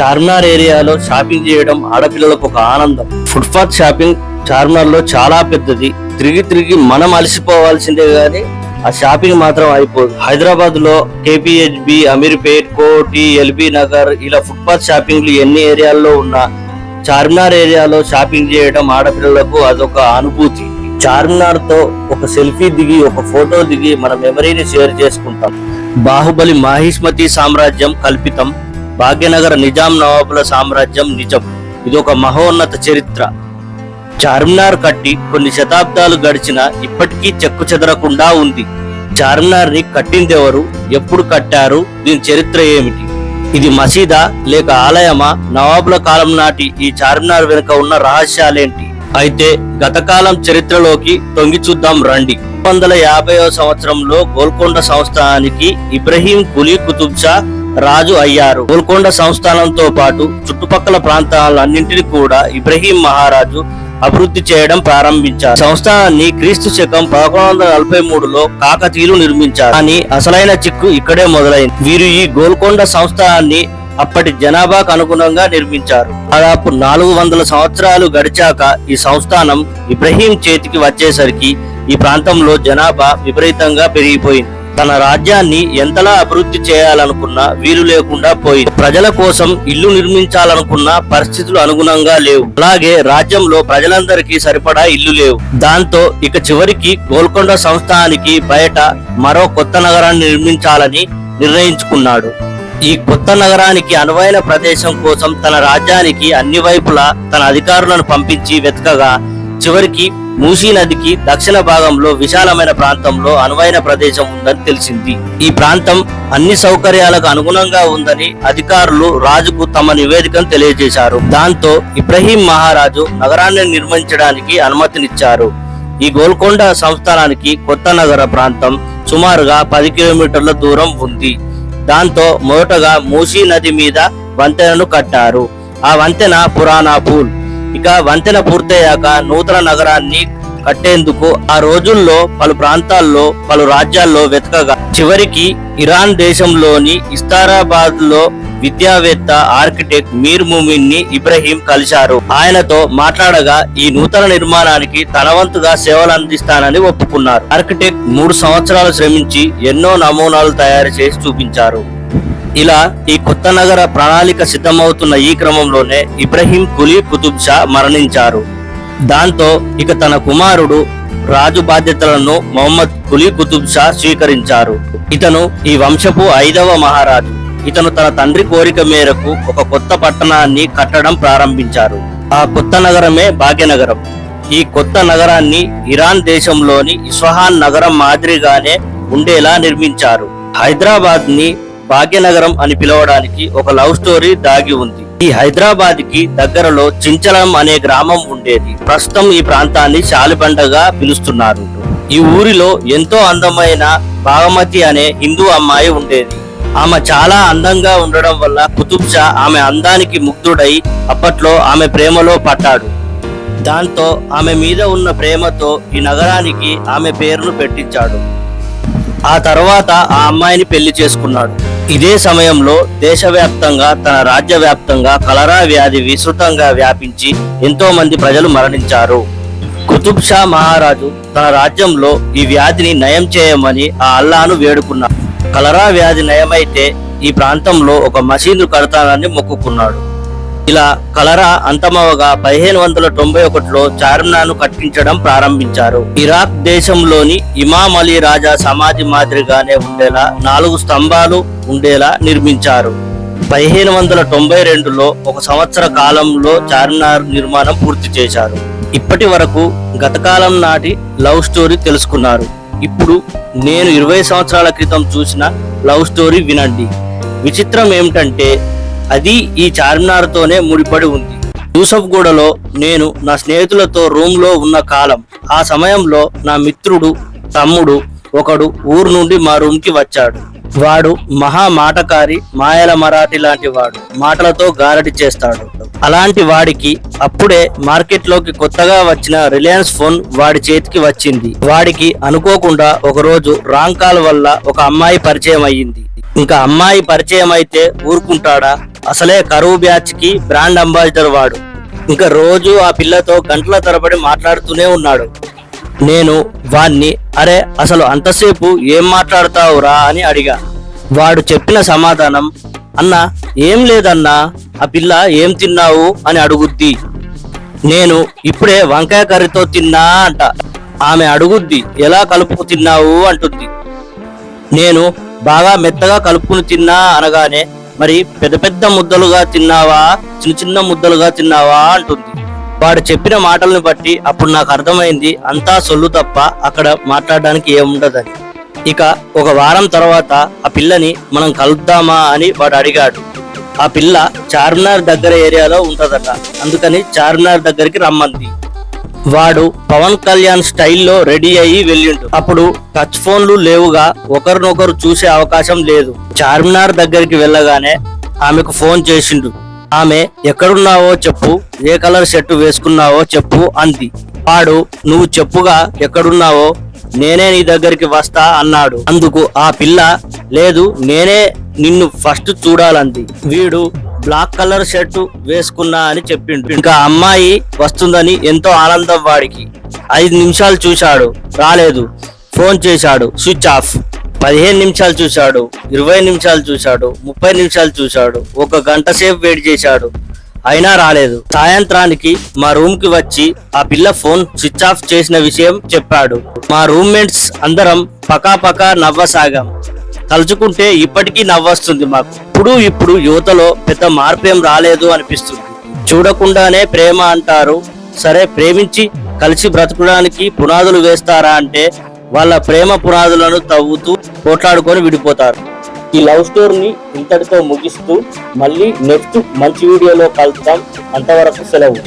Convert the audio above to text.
చార్మినార్ ఏరియాలో షాపింగ్ చేయడం ఆడపిల్లలకు ఒక ఆనందం. ఫుట్పాత్ షాపింగ్ చార్మినార్లో చాలా పెద్దది. తిరిగి తిరిగి మనం అలసిపోవాల్సిందే గానీ ఆ షాపింగ్ మాత్రం అయిపోదు. హైదరాబాద్లో కేపీహెచ్బి అమీర్పేట్ కోటి ఎల్బీ నగర్ ఇలా ఫుట్పాత్ షాపింగ్లు ఎన్ని ఏరియాల్లో ఉన్నా చార్మినార్ ఏరియాలో షాపింగ్ చేయడం ఆడపిల్లలకు అదొక అనుభూతి. చార్మినార్తో ఒక సెల్ఫీ దిగి ఒక ఫోటో దిగి మన మెమరీని షేర్ చేసుకుంటాం. బాహుబలి మాహిష్మతి సామ్రాజ్యం కల్పితం. భాగ్యనగర నిజాం నవాబుల సామ్రాజ్యం నిజం. ఇది ఒక మహోన్నత చరిత్ర. చార్మినార్ కట్టి కొన్ని శతాబ్దాలు గడిచినా ఇప్పటికీ చెక్కు చెదరకుండా ఉంది. చార్మినార్ని కట్టిందెవరు? ఎప్పుడు కట్టారు? దీని చరిత్ర ఏమిటి? ఇది మసీదా లేక ఆలయమా? నవాబుల కాలం నాటి ఈ చార్మినార్ వెనుక ఉన్న రహస్యాలేంటి? అయితే గతకాలం చరిత్రలోకి తొంగి చూద్దాం రండి. వందల యాభైవ సంవత్సరంలో గోల్కొండ సంస్థానానికి ఇబ్రహీం కులీ కుతుబ్ షా రాజు అయ్యారు. గోల్కొండ సంస్థానంతో పాటు చుట్టుపక్కల ప్రాంతాలన్నింటినీ కూడా ఇబ్రహీం మహారాజు అభివృద్ధి చేయడం ప్రారంభించారు. సంస్థానాన్ని క్రీస్తు శకం పదకొండు వందల నలభై మూడులో కాకతీయులు నిర్మించారు. కానీ అసలైన చిక్కు ఇక్కడే మొదలైంది. వీరు ఈ గోల్కొండ సంస్థానాన్ని అప్పటి జనాభాకు అనుగుణంగా నిర్మించారు. దాదాపు నాలుగు వందల సంవత్సరాలు గడిచాక ఈ సంస్థానం ఇబ్రహీం చేతికి వచ్చేసరికి ఈ ప్రాంతంలో జనాభా విపరీతంగా పెరిగిపోయింది. తన రాజ్యాన్ని ఎంతలా అభివృద్ధి చేయాలనుకున్నా వీలు లేకుండా పోయింది. ప్రజల కోసం ఇల్లు నిర్మించాలనుకున్న పరిస్థితులు అనుగుణంగా లేవు. అలాగే రాజ్యంలో ప్రజలందరికీ సరిపడా ఇల్లు లేవు. దాంతో ఇక చివరికి గోల్కొండ సంస్థానికి బయట మరో కొత్త నగరాన్ని నిర్మించాలని నిర్ణయించుకున్నాడు. ఈ కొత్త నగరానికి అనువైన ప్రదేశం కోసం తన రాజ్యానికి అన్ని వైపులా తన అధికారులను పంపించి వెతకగా చివరికి మూసీ నదికి దక్షిణ భాగంలో విశాలమైన ప్రాంతంలో అనువైన ప్రదేశం ఉందని తెలిసింది. ఈ ప్రాంతం అన్ని సౌకర్యాలకు అనుగుణంగా ఉందని అధికారులు రాజుకు తమ నివేదికను తెలియజేశారు. దాంతో ఇబ్రహీం మహారాజు నగరాన్ని నిర్మించడానికి అనుమతినిచ్చారు. ఈ గోల్కొండ సంస్థానానికి కొత్త నగర ప్రాంతం సుమారుగా పది కిలోమీటర్ల దూరం ఉంది. దాంతో మొదటగా మూసీ నది మీద వంతెనను కట్టారు. ఆ వంతెన పురాణా పూల్ ఇక వంతెన పూర్తయ్యాక నూతన నగరాన్ని కట్టేందుకు ఆ రోజుల్లో పలు ప్రాంతాల్లో పలు రాజ్యాల్లో వెతకగా చివరికి ఇరాన్ దేశంలోని ఇస్తారాబాద్లో విద్యావేత్త ఆర్కిటెక్ట్ మీర్ ముమిన్ని ఇబ్రహీం కలిశారు. ఆయనతో మాట్లాడగా ఈ నూతన నిర్మాణానికి తనవంతుగా సేవలు అందిస్తానని ఒప్పుకున్నారు. ఆర్కిటెక్ట్ మూడు సంవత్సరాలు శ్రమించి ఎన్నో నమూనాలు తయారు చేసి చూపించారు. ఇలా ఈ కొత్త నగర ప్రణాళిక సిద్ధమవుతున్న ఈ క్రమంలోనే ఇబ్రహీం కులీ కుతుబ్ షా మరణించారు. దాంతో ఇక తన కుమారుడు రాజు బాధ్యతలను మొహమ్మద్ కులీ కుతుబ్ షా స్వీకరించారు. ఇతను ఈ వంశపు ఐదవ మహారాజు. ఇతను తన తండ్రి కోరిక మేరకు ఒక కొత్త పట్టణాన్ని కట్టడం ప్రారంభించారు. ఆ కొత్త నగరమే భాగ్యనగరం. ఈ కొత్త నగరాన్ని ఇరాన్ దేశంలోని ఇస్ఫహాన్ నగరం మాదిరిగానే ఉండేలా నిర్మించారు. హైదరాబాద్ని భాగ్యనగరం అని పిలవడానికి ఒక లవ్ స్టోరీ దాగి ఉంది. ఈ హైదరాబాద్కి దగ్గరలో చించలం అనే గ్రామం ఉండేది. ప్రస్తుతం ఈ ప్రాంతాన్ని శాలిబండగా పిలుస్తున్నారు. ఈ ఊరిలో ఎంతో అందమైన బాగమతి అనే హిందూ అమ్మాయి ఉండేది. ఆమె చాలా అందంగా ఉండడం వల్ల కుతుబ్ షా ఆమె అందానికి ముగ్ధుడై అప్పట్లో ఆమె ప్రేమలో పడ్డాడు. దాంతో ఆమె మీద ఉన్న ప్రేమతో ఈ నగరానికి ఆమె పేరును పెట్టించాడు. ఆ తర్వాత ఆ అమ్మాయిని పెళ్ళి చేసుకున్నాడు. ఇదే సమయంలో దేశవ్యాప్తంగా తన రాజ్య వ్యాప్తంగా కలరా వ్యాధి విస్తృతంగా వ్యాపించి ఎంతో మంది ప్రజలు మరణించారు. కుతుబ్ షా మహారాజు తన రాజ్యంలో ఈ వ్యాధిని నయం చేయమని ఆ అల్లాను వేడుకున్నాడు. కలరా వ్యాధి నయమైతే ఈ ప్రాంతంలో ఒక మసీదు కడతానని మొక్కుకున్నాడు. ఇలా కలరా అంతమవగా పదిహేను వందల తొంభై ఒకటిలో చార్మినార్ను కట్టించడం ప్రారంభించారు. ఇరాక్ దేశంలోని ఇమాం అలీ రాజా సమాధి మాదిరిగానే ఉండేలా నాలుగు స్తంభాలు ఉండేలా నిర్మించారు. పదిహేను వందల తొంభై రెండులో ఒక సంవత్సర కాలంలో చార్మినార్ నిర్మాణం పూర్తి చేశారు. ఇప్పటి వరకు గతకాలం నాటి లవ్ స్టోరీ తెలుసుకున్నారు. ఇప్పుడు నేను ఇరవై సంవత్సరాల క్రితం చూసిన లవ్ స్టోరీ వినండి. విచిత్రం ఏమిటంటే అది ఈ చార్మినార్తోనే ముడిపడి ఉంది. యూసఫ్ గూడలో నేను నా స్నేహితులతో రూమ్లో ఉన్న కాలం ఆ సమయంలో నా మిత్రుడు తమ్ముడు ఒకడు ఊరు నుండి మా రూమ్కి వచ్చాడు. వాడు మహా మాటకారి మాయల మరాఠీ లాంటి వాడు మాటలతో గారడి చేస్తాడు. అలాంటి వాడికి అప్పుడే మార్కెట్లోకి కొత్తగా వచ్చిన రిలయన్స్ ఫోన్ వాడి చేతికి వచ్చింది. వాడికి అనుకోకుండా ఒకరోజు రాంగ్ కాల్ వల్ల ఒక అమ్మాయి పరిచయం అయ్యింది. ఇంకా అమ్మాయి పరిచయం అయితే ఊరుకుంటాడా? అసలే కరువు బ్యాచ్కి బ్రాండ్ అంబాసిడర్ వాడు. ఇంకా రోజు ఆ పిల్లతో గంటల తరబడి మాట్లాడుతూనే ఉన్నాడు. నేను వాణ్ణి అరే అసలు అంతసేపు ఏం మాట్లాడతావురా? అని అడిగా. వాడు చెప్పిన సమాధానం అన్న ఏం లేదన్నా ఆ పిల్ల ఏం తిన్నావు? అని అడుగుద్ది. నేను ఇప్పుడే వంకాయ కర్రీతో తిన్నా అంట. ఆమె అడుగుద్ది ఎలా కలుపుకు తిన్నావు? అంటుంది. నేను బాగా మెత్తగా కలుపుకుని తిన్నా అనగానే మరి పెద్ద పెద్ద ముద్దలుగా తిన్నావా? చిన్న చిన్న ముద్దలుగా తిన్నావా? అంటుంది. వాడు చెప్పిన మాటలను బట్టి అప్పుడు నాకు అర్థమైంది అంతా సొల్లు తప్ప అక్కడ మాట్లాడడానికి ఏముండదని. ఇక ఒక వారం తర్వాత ఆ పిల్లని మనం కలుద్దామా అని వాడు అడిగాడు. ఆ పిల్ల చార్మినార్ దగ్గర ఏరియాలో ఉంటుందట. అందుకని చార్మినార్ దగ్గరికి రమ్మంది. వాడు పవన్ కళ్యాణ్ స్టైల్లో రెడీ అయ్యి వెళ్ళిండు. అప్పుడు టచ్ ఫోన్లు లేవుగా ఒకరినొకరు చూసే అవకాశం లేదు. చార్మినార్ దగ్గరికి వెళ్ళగానే ఆమెకు ఫోన్ చేసిండు. ఆమె ఎక్కడున్నావో చెప్పు ఏ కలర్ షర్టు వేసుకున్నావో చెప్పు అంది. వాడు నువ్వు చెప్పుగా ఎక్కడున్నావో నేనే నీ దగ్గరికి వస్తా అన్నాడు. అందుకు ఆ పిల్ల లేదు నేనే నిన్ను ఫస్ట్ చూడాలంది. వీడు బ్లాక్ కలర్ షర్టు వేసుకున్నా అని చెప్పిండు. ఇంకా అమ్మాయి వస్తుందని ఎంతో ఆనందం వాడికి. ఐదు నిమిషాలు చూశాడు. రాలేదు. ఫోన్ చేశాడు. Switch off. పదిహేను నిమిషాలు చూశాడు. ఇరవై నిమిషాలు చూశాడు. ముప్పై నిమిషాలు చూశాడు. ఒక గంట సేపు వెయిట్ చేశాడు. అయినా రాలేదు. సాయంత్రానికి మా రూమ్కి వచ్చి ఆ పిల్ల ఫోన్ స్విచ్ ఆఫ్ చేసిన విషయం చెప్పాడు. మా రూమ్మేట్స్ అందరం పకా పకా నవ్వసాగాం. తలుచుకుంటే ఇప్పటికీ నవ్వొస్తుంది మాకు. ఇప్పుడు ఇప్పుడు యువతలో పెద్ద మార్పేం రాలేదు అనిపిస్తుంది. చూడకుండానే ప్రేమ అంటారు. సరే ప్రేమించి కలిసి బ్రతకడానికి పునాదులు వేస్తారా అంటే వాళ్ళ ప్రేమ పునాదులను తవ్వుతూ పోట్లాడుకొని విడిపోతారు. ఈ లవ్ స్టోరీని ఇంతటితో ముగిస్తూ మళ్ళీ నెక్స్ట్ మంచి వీడియోలో కలుద్దాం. అంతవరకు సెలవు.